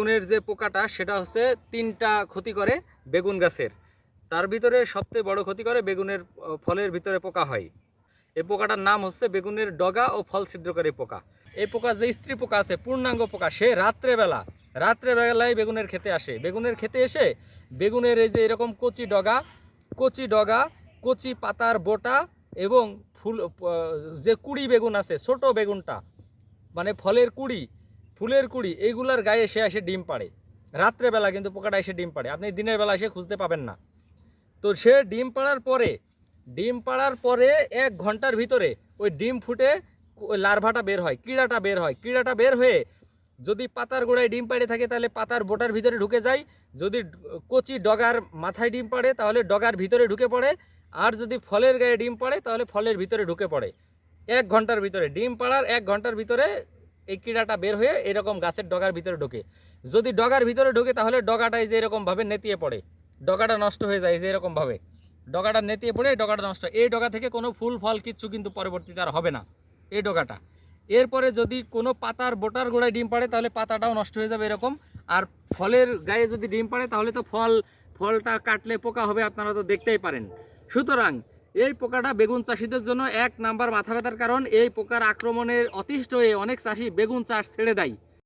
বেগুনের যে পোকাটা, সেটা হচ্ছে তিনটা ক্ষতি করে বেগুন গাছের। তার ভিতরে সবচেয়ে বড় ক্ষতি করে বেগুনের ফলের ভিতরে পোকা হয়। এই পোকাটার নাম হচ্ছে বেগুনের ডগা ও ফল ছিদ্রকারী পোকা। এই পোকা যে স্ত্রী পোকা আছে, পূর্ণাঙ্গ পোকা, সে রাত্রেবেলা, রাত্রেবেলায় বেগুনের খেতে আসে। বেগুনের খেতে এসে বেগুনের এই যে এরকম কচি ডগা কচি ডগা, কচি পাতার বোটা এবং ফুল যে কুড়ি বেগুন আছে, ছোট বেগুনটা মানে ফলের কুড়ি ফুলের কুড়ি এইগুলার গায়ে সে এসে ডিম পাড়ে। রাত্রেবেলা কিন্তু পোকাটা এসে ডিম পাড়ে। আপনি দিনের বেলা এসে খুঁজতে পাবেন না। তো সে ডিম পাড়ার পরে, ডিম পাড়ার পরে এক ঘণ্টার ভিতরে ওই ডিম ফুটে ওই লার্ভাটা বের হয়, কীড়াটা বের হয়। কীড়াটা বের হয়ে যদি পাতার গোড়ায় ডিম পাড়ে থাকে, তাহলে পাতার বোটার ভিতরে ঢুকে যায়। যদি কচি ডগার মাথায় ডিম পাড়ে, তাহলে ডগার ভিতরে ঢুকে পড়ে। আর যদি ফলের গায়ে ডিম পাড়ে, তাহলে ফলের ভিতরে ঢুকে পড়ে। এক ঘণ্টার ভিতরে, ডিম পাড়ার এক ঘণ্টার ভিতরে এই কীড়াটা বের হয়ে এরকম গাছের ডগার ভিতরে ঢোকে। যদি ডগার ভিতরে ঢোকে, তাহলে ডগাটাই যে এরকমভাবে নেতিয়ে পড়ে। ডগাটা নষ্ট হয়ে যায় যে এরকমভাবে ডগাটা নেতিয়ে পড়ে, ডগাটা নষ্ট। এই ডগা থেকে কোনো ফুল, ফল কিচ্ছু কিন্তু পরবর্তীতে আর হবে না, এই ডগাটা। এরপরে যদি কোনো পাতার বোটার গোড়ায় ডিম পাড়ে, তাহলে পাতাটাও নষ্ট হয়ে যাবে এরকম। আর ফলের গায়ে যদি ডিম পাড়ে, তাহলে তো ফল, ফলটা কাটলে পোকা হবে, আপনারা তো দেখতেই পারেন। সুতরাং এই পোকাটা বেগুন চাষিদের জন্য এক নাম্বার মাথা ব্যথার কারণ। এই পোকার আক্রমণের অতিষ্ঠ হয়ে অনেক চাষি বেগুন চাষ ছেড়ে দেয়।